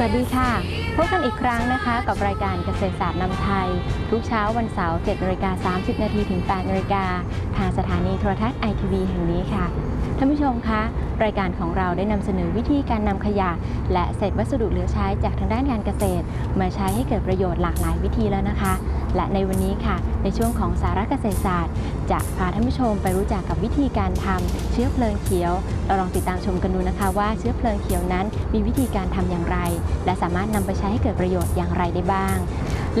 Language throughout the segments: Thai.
สวัสดีค่ะ พบกันอีกครั้งนะคะกับรายการเกษตรศาสตร์นำไทย ทุกเช้าวันเสาร์7นาฬิกา30 นาทีถึง 8นาฬิกาทางสถานีโทรทัศน์ไอทีวีแห่งนี้ค่ะ ท่านผู้ชมคะ รายการของเราได้นำเสนอวิธีการนำขยะ และเศษวัสดุเหลือใช้จากทางด้านการเกษตร มาใช้ให้เกิดประโยชน์หลากหลายวิธีแล้วนะคะ และในวันนี้ค่ะ ในช่วงของสาระเกษตรศาสตร์ จะพาท่านผู้ชมไปรู้จักกับวิธีการทำเชื้อเพลิงเขียว เราลองติดตามชมกันดูนะคะ ว่าเชื้อเพลิงเขียวนั้นมีวิธีการทำอย่างไร และสามารถนำไปใช้ให้เกิดประโยชน์อย่างไรได้บ้าง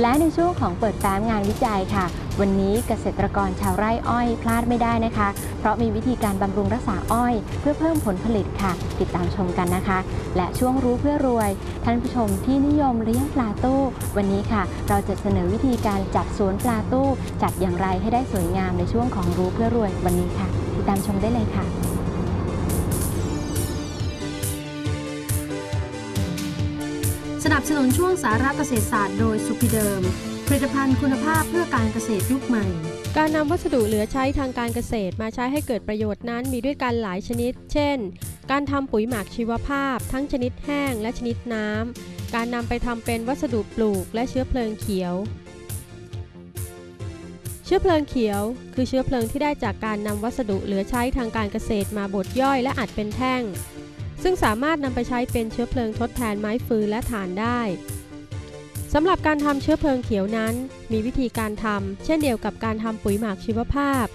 และในช่วงของเปิดแฟ้มงานวิจัยค่ะ วันนี้เกษตรกรชาวไร่อ้อยพลาดไม่ได้นะคะ เพราะมีวิธีการบำรุงรักษาอ้อย เพื่อเพิ่มผลผลิตค่ะ ติดตามชมกันนะคะ และช่วงรู้เพื่อรวย ท่านผู้ชมที่นิยมเลี้ยงปลาตู้ วันนี้ค่ะ เราจะเสนอวิธีการจัดสวนปลาตู้ จัดอย่างไรให้ได้สวยงามในช่วงของรู้เพื่อรวยวันนี้ค่ะ ติดตามชมได้เลยค่ะ นับสนุนช่วงสาระเกษตรศาสตร์โดยสุพิเดิม ผลิตภัณฑ์คุณภาพเพื่อการเกษตรยุคใหม่ การนำวัสดุเหลือใช้ทางการเกษตรมาใช้ให้เกิดประโยชน์นั้นมีด้วยกันหลายชนิด เช่น การทำปุ๋ยหมักชีวภาพ ทั้งชนิดแห้งและชนิดน้ำ การนำไปทำเป็นวัสดุปลูกและเชื้อเพลิงเขียว เชื้อเพลิงเขียว คือเชื้อเพลิงที่ได้จากการนำวัสดุเหลือใช้ทางการเกษตรมาบดย่อยและอัดเป็นแท่ง ซึ่งสามารถนำไปใช้เป็นเชื้อเพลิงทดแทนไม้ฟืนและถ่านได้สำหรับการทำเชื้อเพลิงเขียวนั้น มีวิธีการทำเช่นเดียวกับการทำปุ๋ยหมักชีวภาพ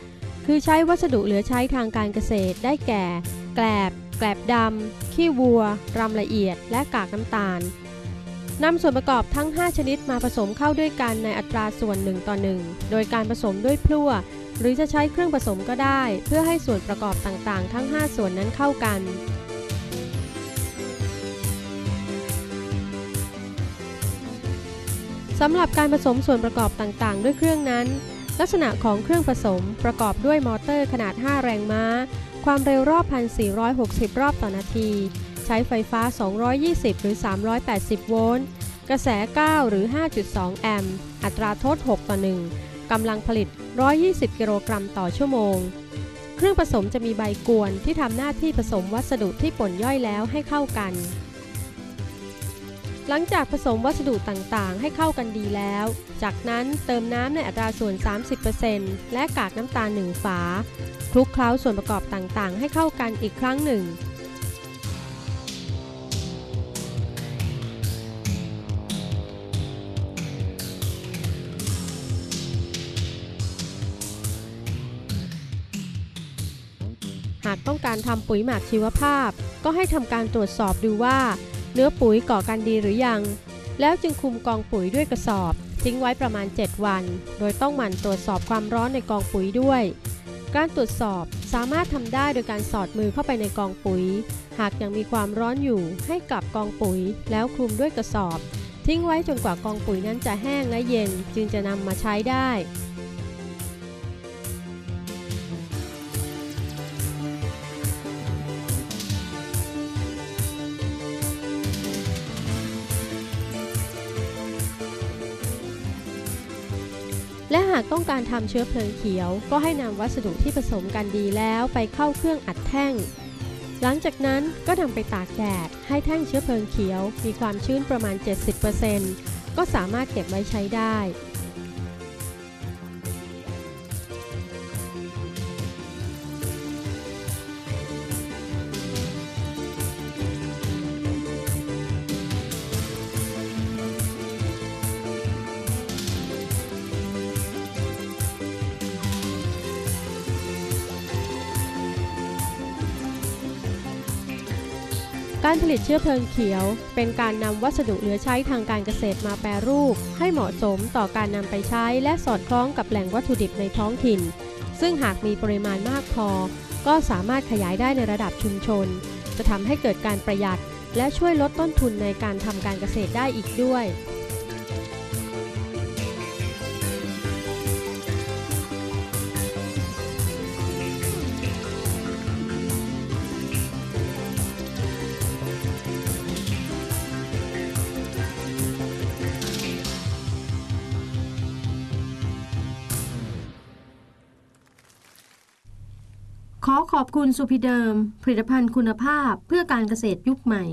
คือใช้วัสดุเหลือใช้ทางการเกษตรได้แก่ แกลบ แกลบดำขี้วัว รำละเอียด และกากน้ำตาลนำส่วนประกอบทั้ง 5 ชนิดมาผสมเข้าด้วยกันในอัตราส่วน1ต่อ1โดยการผสมด้วยพลั่ว หรือจะใช้เครื่องผสมก็ได้ เพื่อให้ส่วนประกอบต่างๆ ทั้ง 5 ส่วนนั้นเข้ากัน สำหรับการผสมส่วนประกอบต่างๆ ด้วยเครื่องนั้น ลักษณะของเครื่องผสมประกอบด้วยมอเตอร์ขนาด 5 แรงม้า ความเร็วรอบ 1,460 รอบต่อนาที ใช้ไฟฟ้า 220 หรือ 380 โวลต์ กระแส 9 หรือ 5.2 แอมป์ อัตราโทษ 6 ต่อ 1 กำลังผลิต 120 กิโลกรัมต่อชั่วโมง เครื่องผสมจะมีใบกวนที่ทำหน้าที่ผสมวัสดุที่ป่นย่อยแล้วให้เข้ากัน หลังจากผสมวัสดุต่างๆ ให้เข้ากันดีแล้ว จากนั้นเติมน้ำในอัตราส่วน 30%และกากน้ำตาล1ฝาคลุกเคล้าส่วนประกอบต่างๆ ให้เข้ากันอีกครั้งหนึ่งหากต้องการทำปุ๋ยหมักชีวภาพ ก็ให้ทำการตรวจสอบดูว่า เนื้อปุ๋ยก่อกันดีหรือยัง แล้วจึงคุมกองปุ๋ยด้วยกระสอบ ทิ้งไว้ประมาณ 7 วัน โดยต้องหมั่นตรวจสอบความร้อนในกองปุ๋ยด้วย การตรวจสอบสามารถทำได้โดยการสอดมือเข้าไปในกองปุ๋ย หากยังมีความร้อนอยู่ให้กลับกองปุ๋ย แล้วคลุมด้วยกระสอบ ทิ้งไว้จนกว่ากองปุ๋ยนั้นจะแห้งและเย็นจึงจะนำมาใช้ได้ และหากต้องการทำเชื้อเพลิงเขียว ก็ให้นำวัสดุที่ผสมกันดีแล้วไปเข้าเครื่องอัดแท่ง หลังจากนั้นก็นำไปตากแดดให้แท่งเชื้อเพลิงเขียว มีความชื้นประมาณ 70%ก็สามารถเก็บไว้ใช้ได้ การผลิตเชื้อเพลิงเขียว เป็นการนำวัสดุเหลือใช้ทางการเกษตรมาแปรรูป ให้เหมาะสมต่อการนำไปใช้และสอดคล้องกับแหล่งวัตถุดิบในท้องถิ่น ซึ่งหากมีปริมาณมากพอ ก็สามารถขยายได้ในระดับชุมชน จะทำให้เกิดการประหยัด และช่วยลดต้นทุนในการทำการเกษตรได้อีกด้วย ขอขอบคุณสุพิเดิม ผลิตภัณฑ์คุณภาพเพื่อการเกษตรยุคใหม่